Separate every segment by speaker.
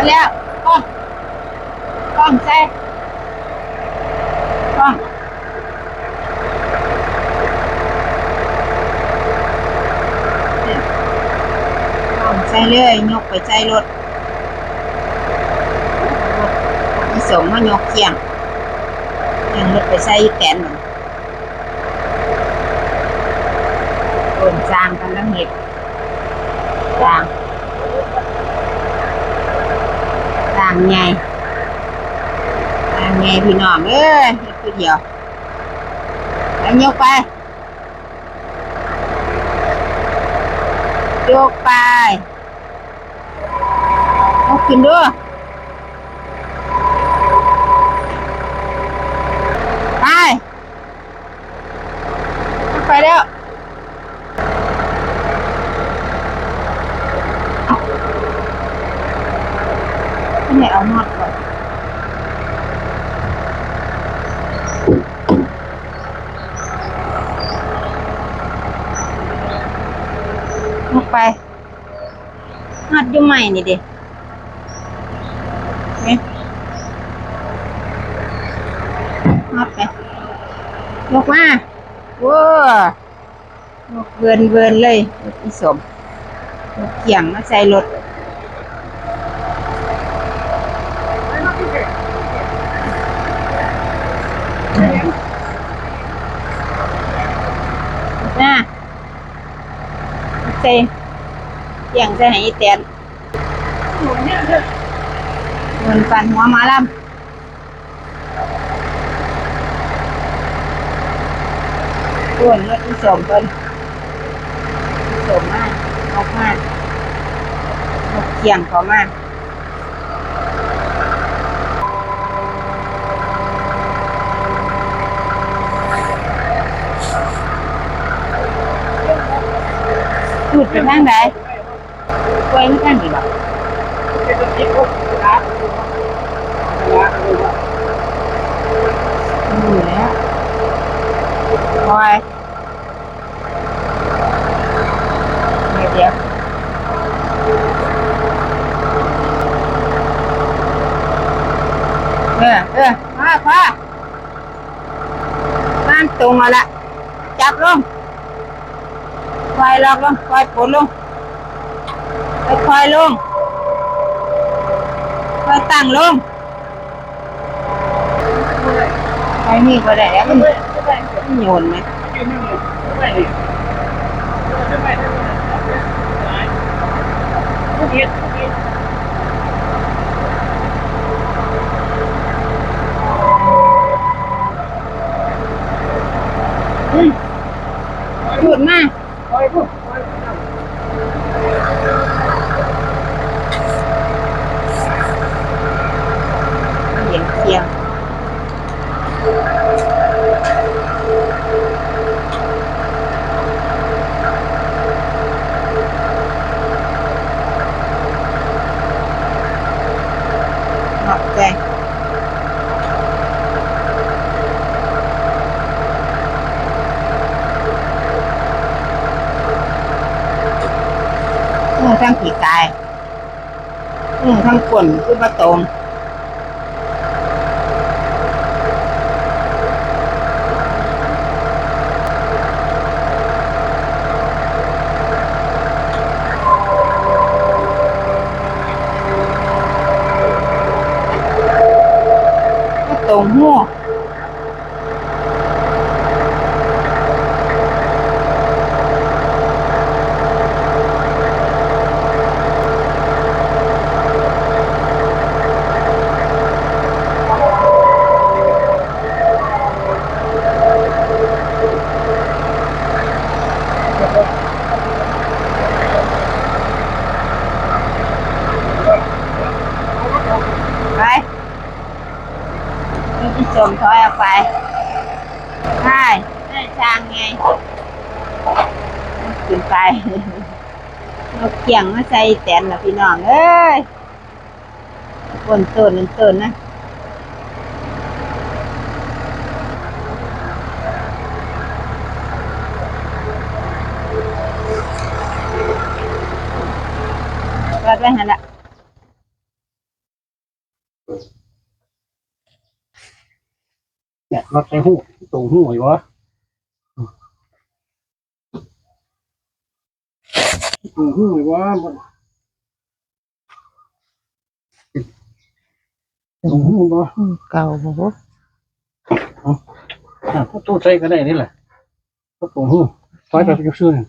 Speaker 1: มาแล้วกล้องกล้องใส่กล้องกล้องใส่เลยยกไปใส่รถมีสงมายกเคียงเคียงรถไปใส่แกนหนึ่งโอนจางกันแล้วเห็ดจาง ต่างไงต่างไงพี่น้องเอ้ยเฮ็ดคือเดียวไปยกไปยกไปยกขึ้นด้วยไปยกไปแล้ว ไม่ให้เอานอดก่อนลงไปหัดอยู่ใหม่นี่เด็นี่หัดไปลกมาว้าวกเบินเบินเลยรถอีสมรถเกี่ยงมาใส่รถนะใส่เกี่ยงใส่ให้อีแตนเงินปันหัวหมาลำต้วนรถอีสมเพิ่นสมมากออกมากนกเกี่ยงเขามาก พูดไปทางใดกล้วยไม่กันดีบ่อยู่แล้วคอยเดี๋ยวเดี๋ยวเออเออมาพอบ้านตรงแล้วละจับลง ควายลอกลงควายปนลงไปควายลงควายตั้งลงควายนี่ก็ได้แล้วมันมันโยนไหมอืมหยุดมาเห ยียงเคียงขอบใจอืมทั้งผีกาย อืมทั้งกลนคือประตรง ปร นี่ที่สมถอยออกไปใช่ได้ช่างไงขึ้นไปนกเกี่ยงมาใส่แตนละพี่น้องเอ้ยคนต้นนั่นต้นนะรอดไว้หันละ
Speaker 2: เนี่ยรถใส่หูตรงหูอยู่วะตรงหูอยู่วะบ่ตรงหูบ่
Speaker 1: อืมเก่าบ่บ่
Speaker 2: อะพวกตู้ใส่ก็ได้นี่แหละพวกตรงหูซอยไปไปซื้อนี่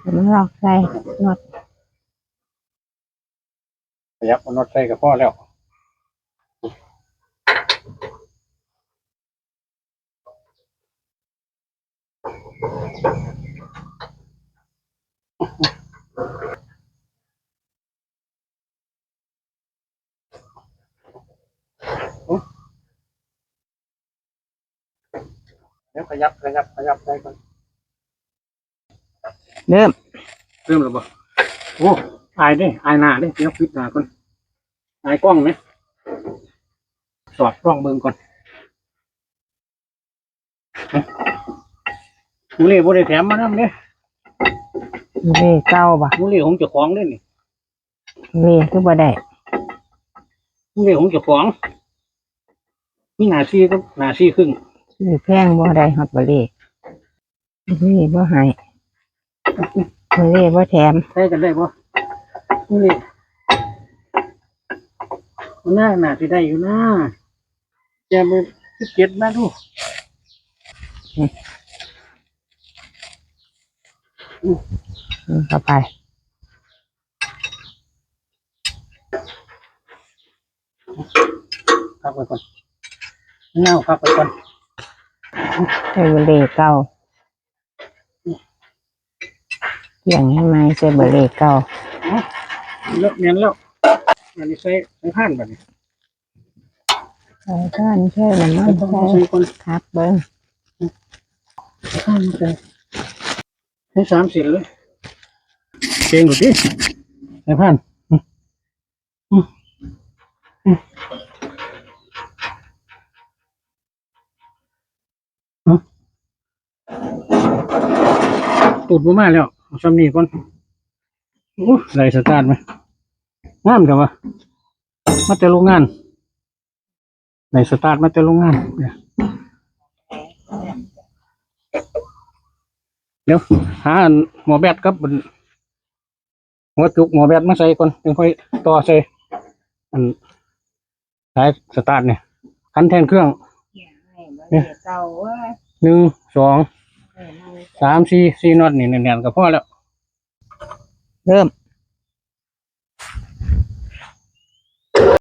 Speaker 1: เดี๋ยวมันลอกใส่นวด
Speaker 2: ขยับเอาน็อตใส่กับพ่อแล้ว เดี๋ยวขยับขยับขยับใส่ก่อน
Speaker 1: เริ่ม
Speaker 2: เริ่มแล้วบ่โอ้ อายเด้อายหน้าเด้เดี๋ยวปิดหน้าก่อนอายกล้องไหมสอดกล้องเบิ่งก่อนฮะมูเล่บ่ได้แถมมานำเด้
Speaker 1: เล่เก่าบ่
Speaker 2: มูเล่ของเจ้าของเด้นี่
Speaker 1: เล่คือบ่ได้
Speaker 2: มูเล่ของเจ้าของมีหน้าที่ก็หน้าที่ครึ่ง
Speaker 1: ซื้อแพงบ่ได้ฮอดบ่เล่เล่บ่ให้เล่บ่แถม
Speaker 2: ใช้กันได้บ่ มูเล่มันน่าหน้าสิได้อยู่นะจะไปเก็บมาดู
Speaker 1: อืมเข้าไป
Speaker 2: พักไว้ก่อนเงาพักไว้ก่อน
Speaker 1: ใส่เล่เก่าเกี่ยงให้ไหมใส่เบอร์เล่เก่า
Speaker 2: เลอะเมียนแล้วอันนี้ใส่ใส่ผ่านแบบนี้
Speaker 1: ใส่ก้านใส่น้ำมัน
Speaker 2: ต้อง
Speaker 1: ใส่
Speaker 2: ใส่คน
Speaker 1: ครับเบิ้ง
Speaker 2: ผ่านใส่ให้สามเสียเลยเก่งดูดิใส่ผ่านอืมอืมอืมเอาตูดบ่มาแล้วเอาซ้ำนี่ก่อน โอ้ไรสตาร์ทไหมงามจังวะมาแต่โรงงานในสตาร์ทมาแต่โรงงานเนี่ยเดี๋ยวหาอันหมอแบตกับอันหัวจุกหมอแบตมาใส่ก่อนถึงค่อยต่อใส่อันสายสตาร์ทเนี่ยคันแทนเครื่อง
Speaker 1: เล่เก่าเว้ย
Speaker 2: หนึ่งสองสามสี่สี่น็อตนี่แน่นๆก็พอแล้ว
Speaker 1: เริ่ม